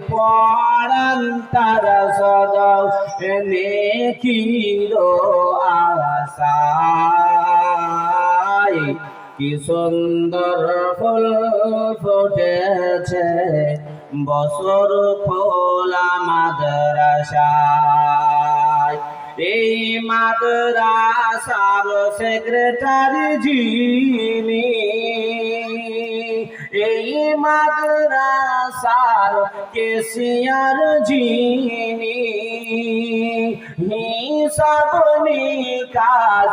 পড়ান তারা সদা আশায়। কি সুন্দর ফুল ফুটেছে বছর ফোলা মাদ্রাসায়। এই মাদ্রাসার সেক্রেটারি যিনি এই মাদ্রাসার কেসিয়ার যিনি হিসাব নিকাশ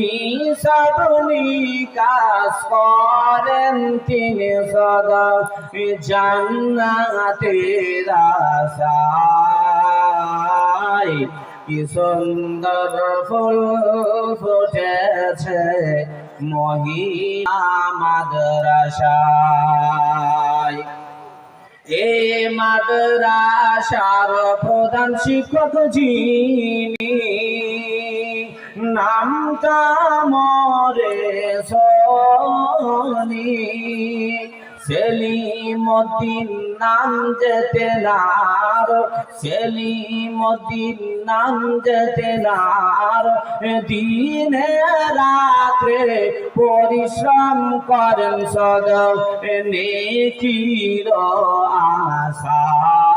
হিসাব নিকাশ করেন তিনি সদা জান্নাতের আশায়। কি সুন্দর ফুল ফুটেছে মহিলা মাদ্রাসায়। এ মাদ্রাসার প্রধান শিক্ষক যিনি নামটা মরে সনি সেলিমদ্দিন নাম যেতে নার, সেলিমদ্দিন নাম যেতে নার। দিনে রাত্রে পরিশ্রম করেন সদ নেকির আশায়।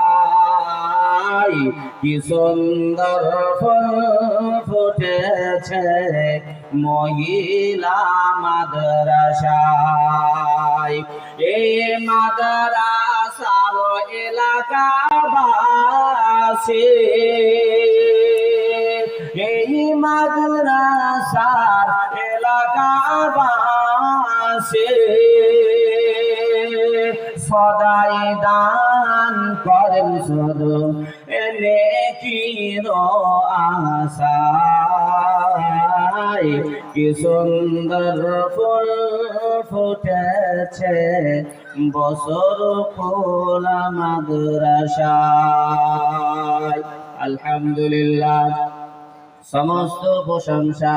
কি সুন্দর ফুল ফুটেছে মহিলা মাদ্রাসায়। এই মাদ্রাসার এলাকাবাসী। এই মাদ্রাসার এলাকাবাসী। সদাই দান করেন শুধু এনে কি আশায় কি সুন্দর ফুল ফুটেছে? বছর ফুলা মাদ্রাসায়। আলহামদুলিল্লাহ। সমস্ত প্রশংসা,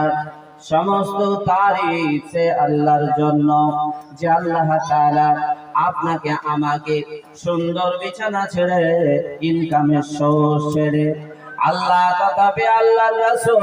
সমস্ত তারিফ সে আল্লাহর জন্য, যে আল্লাহ তাআলা আপনাকে আমাকে সুন্দর বিছানা ছেড়ে ইনকামের সোর্স ছেড়ে আল্লাহ তথাপি আল্লাহর রাসূল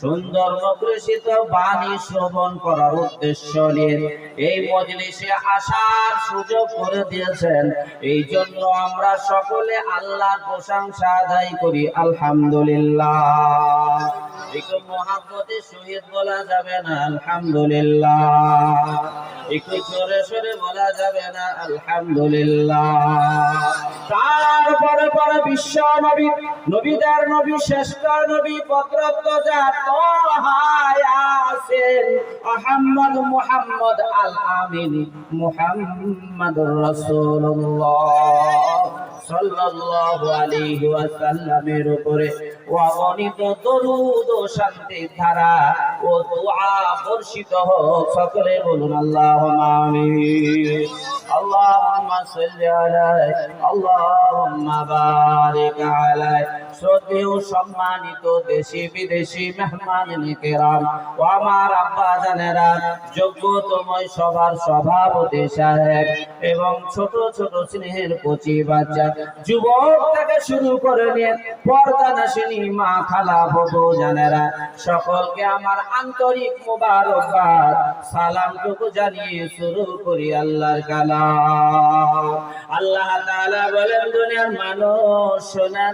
সুন্দর মুখরিত বাণী শ্রবণ করার উদ্দেশ্য নিয়ে এই মজলিসে আসার সুযোগ করে দিয়েছেন। এই জন্য আমরা সকলে আল্লাহর প্রশংসা আদায় করি। আলহামদুলিল্লাহ। একটু বলা যাবে না। একটু বলা যাবে না। তারপরে পরে বিশ্ব নবী, নবীদের নবী, শ্রেষ্ঠ নবী পত্রত্ব যা আছেন আহম্মদ মুহাম্মদ আল আমিন মুহাম্মাদুর রাসূলুল্লাহ সাল্লাল্লাহু আলাইহি ওয়াসাল্লামের উপরে অগণিত দরুদ ও শান্তির ধারা ও দোয়া বর্ষিত হোক সকলে বলুন আল্লাহুম্মা আমিন। আল্লাহুম্মা সাল্লি আলাইহি, আল্লাহুম্মা বারিক আলাইহি। শ্রদ্ধেয় সম্মানিত দেশি বিদেশি মেহমান নিকেরাম আমার আব্বা জানেরা সভাপতি সাহেব এবং ছোট ছোট স্নেহের কচি বাচ্চা যুবক থেকে শুরু করে নিয়ে পর্দা নাসিনী মা খালা জানেরা। সকলকে আমার আন্তরিক মোবারকবাদ, সালামটুকু জানিয়ে শুরু করি আল্লাহর কালাম। আল্লাহ তাআলা বলেন, দুনিয়ার মানুষ শোনা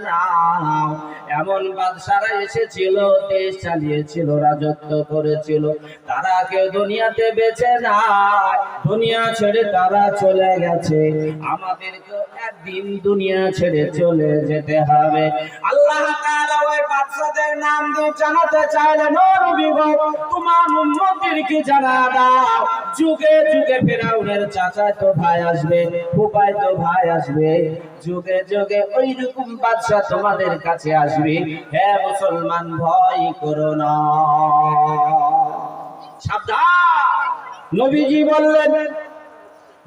নাও এমন বাদশারা এসেছিল, দেশ চালিয়েছিল, রাজত্ব করেছিল। তারা কেউ দুনিয়াতে বেঁচে নাই। দুনিয়া ছেড়ে তারা চলে গেছে। আমাদেরকেও একদিন দুনিয়া ছেড়ে চলে যেতে হবে। আল্লাহ বাদশাদের নাম দিয়ে জানাতে চাইলেন তোমার উম্মতদেরকে জানা দাও। যুগে যুগে ফেরাউনের চাচাতো ভাই আসবে, ফুফাইতো ভাই আসবে। যুগে যুগে ওই রকম বাদশা তোমাদের কাছে আসবে। হ্যাঁ মুসলমান, ভয় করো না। সাবধান! নবীজি বললেন,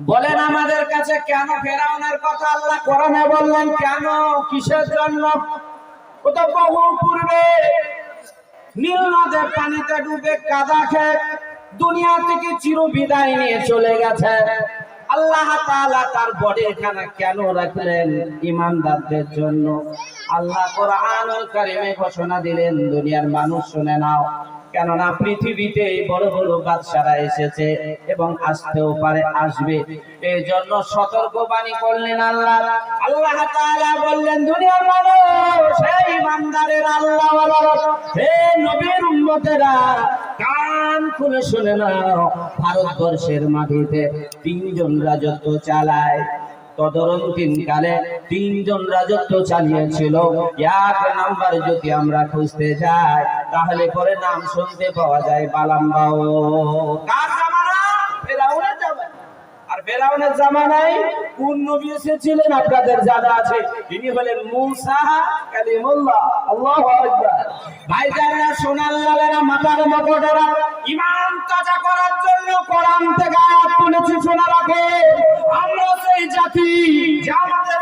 বলেন আমাদের কাছে কেন ফেরাউনের কথা আল্লাহ কোরআনে বললেন? কেন? কিসের জন্য? ও তো বহু পূর্বে নীল নদের পানিতে ডুবে কাদা খেয়ে দুনিয়া থেকে চির বিদায় নিয়ে চলে গেছে। আল্লাহ তাআলা তার বডির খানা কেন রাখলেন ইমানদারদের জন্য? আল্লাহ কারিমে ঘোষণা দিলেন, দুনিয়ার মানুষ শুনে নাও। কেননা পৃথিবীতে বড় বড় বাদশারা এসেছে এবং আসতেও পারে, আসবে। এই জন্য সতর্কবাণী করলেন আল্লাহ। আল্লাহ তাআলা বললেন, দুনিয়ার মানুষ, হে ইমানদারের আল্লাহ হে নবীর উম্মতেরা কান খুলে শুনে নাও, ভারতবর্ষের মাটিতে তিনজন রাজত্ব চালায়। তদরন্তিন কালে তিনজন রাজত্ব চালিয়েছিল। এক নাম্বার যদি আমরা খুঁজতে যাই, তাহলে পরে নাম শুনতে পাওয়া যায় বালাম্বাও। কার জামানা ফেরাউনের জামানা আর ফেরাউনের জামানায় কোন নবী এসেছিলেন? আপনাদের জানা আছে। তিনি হলেন মুসা কালিমুল্লাহ। আল্লাহু আকবার। ভাইজানরা সোনার লালেরা মাথার মকটেরা ইমান তাজা করার জন্য কোরআন থেকে আয়াত তুলেছি, শোনা আমরা সেই জাতি যা আমাদের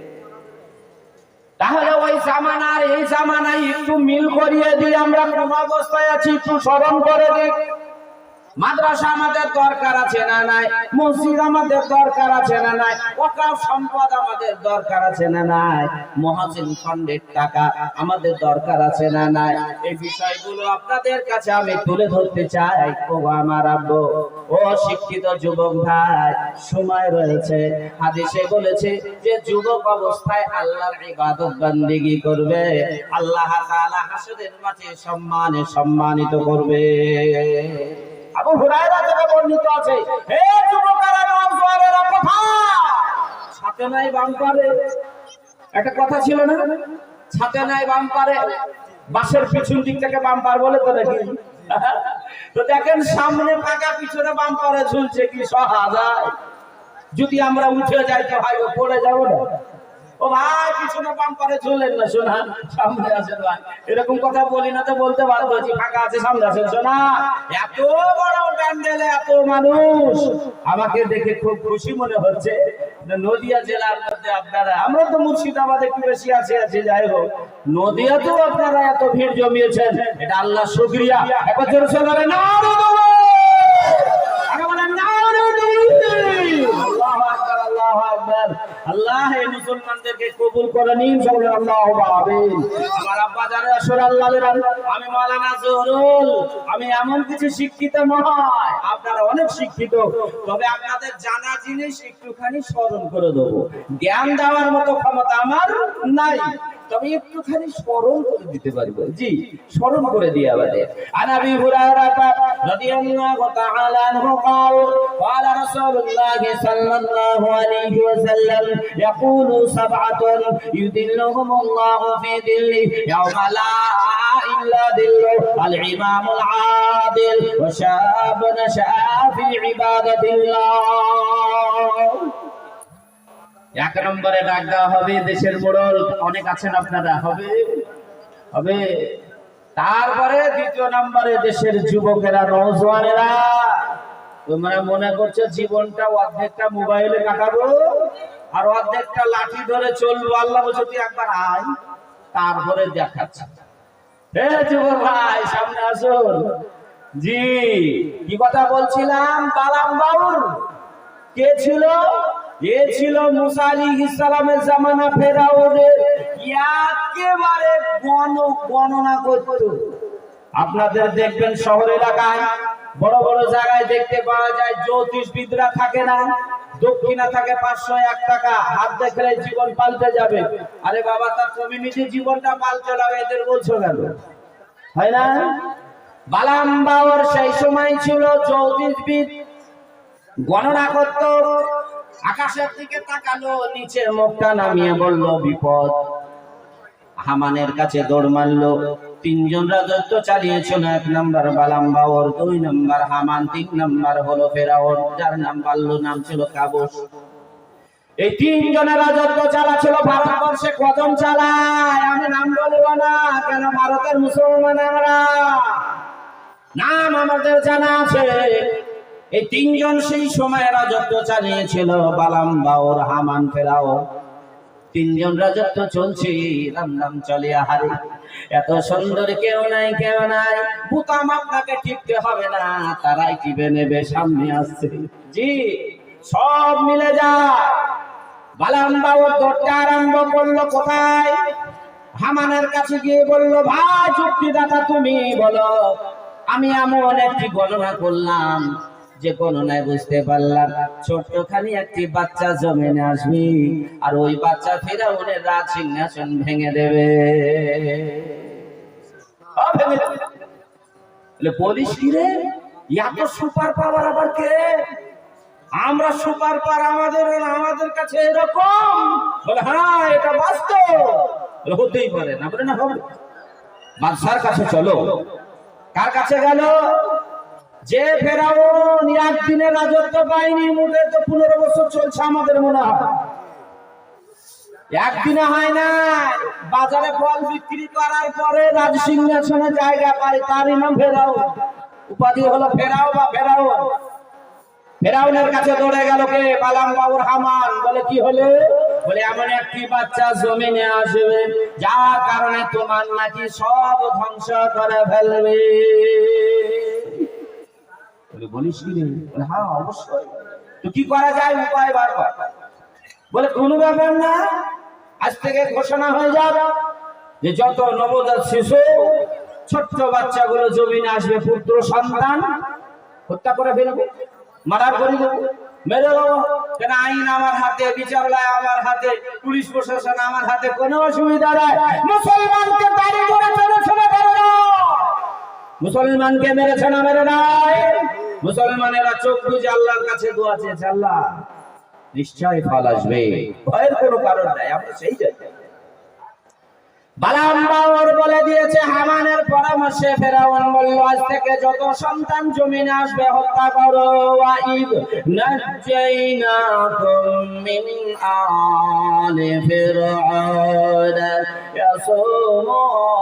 তাহলে ওই জামানার এই জামানায় একটু মিল করিয়ে দিই আমরা কোন অবস্থায় আছি, একটু স্মরণ করে দিই। মাদ্রাসা আমাদের দরকার আছে না নাই? মসজিদ আমাদের দরকার আছে না নাই? ওকাফ সম্পদ আমাদের দরকার আছে না নাই? মহাজিন ফান্ডের টাকা আমাদের দরকার আছে না নাই? এই বিষয়গুলো আপনাদের কাছে আমি তুলে ধরতে চাই। ও আমার আব্বু, ও শিক্ষিত যুবক ভাই, সময় রয়েছে। হাদিসে বলেছে যে যুবক অবস্থায় আল্লাহর ইবাদত বান্দিগি করবে। আল্লাহ তাআলা হাসরের মাঠে সম্মানে সম্মানিত করবে। আবু হুরায়রা থেকে বর্ণিত আছে, হে যুবকেরা, নওজোয়ানেরা কোথায় ছাতে নাই বাম্পারে। একটা কথা ছিল না? ছাতে নাই বাম্পারে। বাসের পিছন দিক থেকে বাম্পার বলে তো নাকি তো দেখেন, সামনে ফাঁকা পিছনে বাম্পারে ঝুলছে কি সহা যায় যদি আমরা উঠে যাই তো ভাই, পড়ে যাব না। ও ভাই, পিছনে বাম্পারে ঝুলেন না শোনা সামনে আসেন ভাই। এরকম কথা বলি না তো বলতে পারব যে ফাঁকা আছে, সামনে আসেন শোনা এত বড় প্যান্ডেলে এত মানুষ। আমাকে দেখে খুব খুশি মনে হচ্ছে নদিয়া জেলার মধ্যে আপনারা আমরা তো মুর্শিদাবাদে একটু বেশি আছে আছে, যাই হোক। নদিয়াতেও আপনারা এত ভিড় জমিয়েছেন, এটা আল্লাহ শুক্রিয়া। একবার জোরে না আগে বলেন নারুদুল্লি আল্লাহু আকবার আল্লাহু আকবার আল্লাহ, এই মুসলমানদেরকে কবুল করে নিন সকলে আল্লাহ আমিন। আমার আব্বা জানে আসর আল্লাহ আমি মাওলানা জহরুল, আমি এমন কিছু শিক্ষিত নয়, আপনারা অনেক শিক্ষিত। তবে আপনাদের জানা জিনিস একটুখানি স্মরণ করে দেবো। জ্ঞান দেওয়ার মতো ক্ষমতা আমার নাই। তবে একটুখানি স্মরণ করে দিতে পারবো জি স্মরণ করে দিয়ে আমাদের আনাবি হুরায়রা রাদিয়াল্লাহু তাআলা আনহু قال قال رسول الله صلى الله عليه وسلم يقول سبعة يذلهم الله في ظله يوم لا إلا ظله الإمام العادل وشاب نشأ في عبادة الله এক নম্বরে ডাক দেওয়া হবে দেশের মোড়ল। অনেক আছেন আপনারা। হবে? হবে? তারপরে দ্বিতীয় নম্বরে দেশের যুবকেরা নৌজওয়ানেরা তোমরা মনে করছ জীবনটা অর্ধেকটা মোবাইলে কাটাবো? আর অর্ধেকটা লাঠি ধরে চলবো? আল্লাহ তুই একবার আয়, তারপরে দেখাচ্ছে। হে যুবক ভাই, সামনে আসুন। জি, কি কথা বলছিলাম? বালাম বাউর কে ছিল? এ ছিল মুসা আলী ইসলামের জামানা ফেরাউনের একেবারে গণ গণনা করত। আপনাদের দেখবেন শহর এলাকায়, বড় বড় জায়গায় দেখতে পাওয়া যায়, জ্যোতিষবিদরা থাকে না, দক্ষিণা থাকে পাঁচশো এক টাকা, হাত দেখলে জীবন পাল্টে যাবে। আরে বাবা, তার কমিউনিটি জীবনটা পাল্টে যাবে এদের বলছো কেন? হয় না? বালাম বাবার সেই সময় ছিল জ্যোতিষবিদ, গণনা করত আকাশের দিকে তাকালো নিচে মুখটা নামিয়ে বলল, বিপদ। হামানের কাছে দৌড় মারলো। তিনজন রাজত্ব চালিয়েছিল, এক নম্বর বালাম বাওর দুই নম্বর হামান, তিন নম্বর হলো ফেরাউন যার নাম বাল্য নাম ছিল কাবুস। এই তিনজনের রাজত্ব চালাচ্ছিল ভারতবর্ষে। কজন চালায়? আমি নাম বলব না, কেন ভারতের মুসলমান আমরা নাম আমাদের জানা আছে। এই তিনজন সেই সময় রাজত্ব চালিয়েছিল বালাম বাওর হামান ফেরাও তিনজন রাজত্ব চলছে রাম নাম চলে আহারে। এত সুন্দর কেউ নাই কেউ নাই। বুতাম আপনাকে টিপতে হবে না, তারাই টিপে নেবে, সামনে আসছে। জি, সব মিলে যা। বালাম বাবুর দরটা আরম্ভ করল কোথায়? হামানের কাছে গিয়ে বলল, ভাই, চুক্তিদাতা তুমি, বলো। আমি এমন একটি গণনা করলাম যে গণনায় বুঝতে পারলাম, ছোট্টখানি একটি বাচ্চা জমিনে আসবি আর ওই বাচ্চা ফেরাউনের রাজ সিংহাসন ভেঙে দেবে। বলিস কি রে? এত সুপার পাওয়ার আবার কে? আমরা সুপার পার আমাদের আমাদের কাছে এরকম। বলে হ্যাঁ এটা বাস্তব। হতেই পারে না। বলে, না, হবে বাদশার কাছে চলো। কার কাছে গেল? যে ফেরাউন একদিনে রাজত্ব পায়নি মোটে তো পনেরো বছর চলছে আমাদের মনে হয়। একদিনে হয় না বাজারে ফল বিক্রি করার পরে রাজ সিংহাসনে জায়গা পায় তারই নাম ফেরাও উপাধি হলো ফেরাও বা ফেরাও ফেরাউনের কাছে দৌড়ে গেল কে? বালাম বাবুর হামান। বলে, কি হলো? বলে, এমন একটি বাচ্চা জমিনে আসবে, যার কারণে তোমার নাকি সব ধ্বংস করে ফেলবে। বলে, বলিস কি বলে হ্যাঁ অবশ্যই। তো কি করা যায় উপায় বার বারবার বলে, কোনো ব্যাপার না। আজ থেকে ঘোষণা হয়ে যাবে যে যত নবজাত শিশু, ছোট্ট বাচ্চাগুলো জমিনে আসবে, পুত্র, সন্তান, হত্যা করে ফেলব মারার করে দেবো, মেরে দেবো। কেন আইন আমার হাতে, বিচারালয় আমার হাতে, পুলিশ প্রশাসন আমার হাতে কোনো অসুবিধা নাই। মুসলমানকে বাড়ি করে মেরেছে মেরে না মুসলমানকে মেরেছে না মেরে নাই? মুসলমানেরা চোখ বুঝে আল্লাহর কাছে দোয়া চেয়েছে, আল্লাহ নিশ্চয় ফল আসবে। ভয়ের কোনো কারণ নাই, আমরা সেই জায়গায় বালাম বাওর বলে দিয়েছে, হামানের পরামর্শে ফেরাউন বলল, আজ থেকে যত সন্তান জমিনে আসবে, হত্যা করো ওয়াইব নাজাইনাকুম মিন আলে ফিরআউন, ইয়াসুমুনাকুম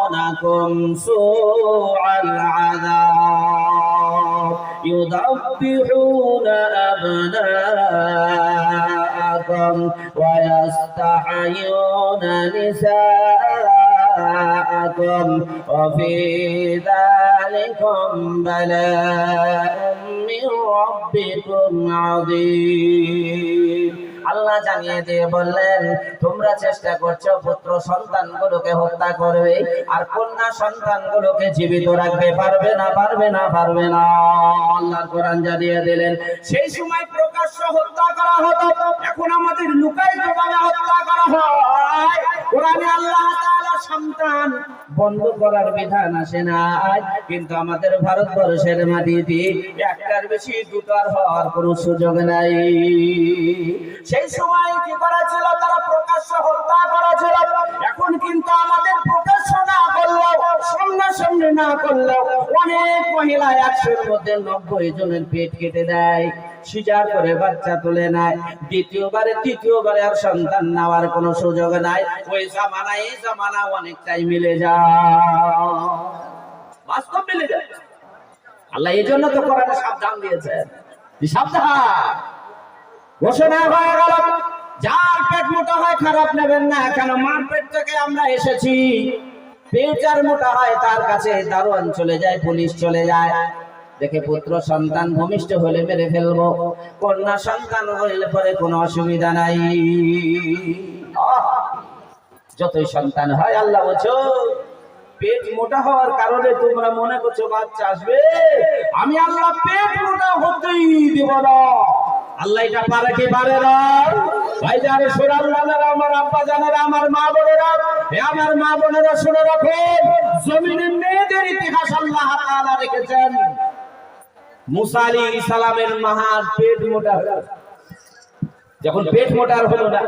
সুআল আযাব, ইউদাব্বিহুনা আবনাআকুম ওয়া নিসাআকুম. نساءكم وفي ذلكم بلاء من ربكم عظيم আল্লাহ জানিয়ে দিয়ে বললেন তোমরা চেষ্টা করছো পুত্র সন্তানগুলোকে হত্যা করবে আর কন্যা সন্তানগুলোকে জীবিত রাখবে পারবে না পারবে না পারবে না আল্লাহর কোরআন জানিয়ে দিলেন সেই সময় প্রকাশ্য হত্যা করা হতো এখন আমাদের লুকায়িত ভাবে হত্যা করা হয় কোরআনে আল্লাহ তাআলা সন্তান। বন্ধ করার বিধান আসে না কিন্তু আমাদের ভারতবর্ষের মাটিতে একটার বেশি দুটার হওয়ার কোনো সুযোগ নাই। সেই সময় কি করা ছিল? তারা প্রকাশ্য হত্যা করা ছিল। এখন কিন্তু আমাদের প্রকাশ্য না করলেও সামনাসামনি না করলেও অনেক মহিলা একশোর মধ্যে নব্বই জনের পেট কেটে দেয়। সিজার করে বাচ্চা তুলে নেয়। দ্বিতীয়বারে, তৃতীয়বারে আর সন্তান নেওয়ার কোনো সুযোগ নাই। ওই জামানা, এই জামানা অনেকটাই মিলে যায়। বাস্তব মিলে যায়। আল্লাহ এই জন্য তো কোরআনে সাবধান দিয়েছে। সাবধান? ঘোষণা হয়ে গেল। যার পেট মোটা হয় খারাপ নেবেন না, কেন মার পেট থেকে আমরা এসেছি। পেট যার মোটা হয় তার কাছে দারোয়ান চলে যায়, পুলিশ চলে যায়। দেখে পুত্র সন্তান ভূমিষ্ঠ হলে মেরে ফেলব। কন্যা সন্তান হইলে পরে কোনো অসুবিধা নাই। যতই সন্তান হয়, আল্লাহ বলছো, পেট মোটা হওয়ার কারণে তোমরা মনে করছ বাচ্চা আসবে, আমি আল্লাহ পেট মোটা হতেই দিব না। আল্লাহ এটা পারে কি পারে না? ভাই যারে সোনার লালেরা আমার আব্বা জানেরা, আমার মা বোনেরা হে আমার মা বোনেরা শুনে রাখেন জমিনের মেয়েদের ইতিহাস আল্লাহ তাআলা রেখেছেন। মুসা আলী সালামের মাহার পেট মোটা। যখন পেট মোটা হলো না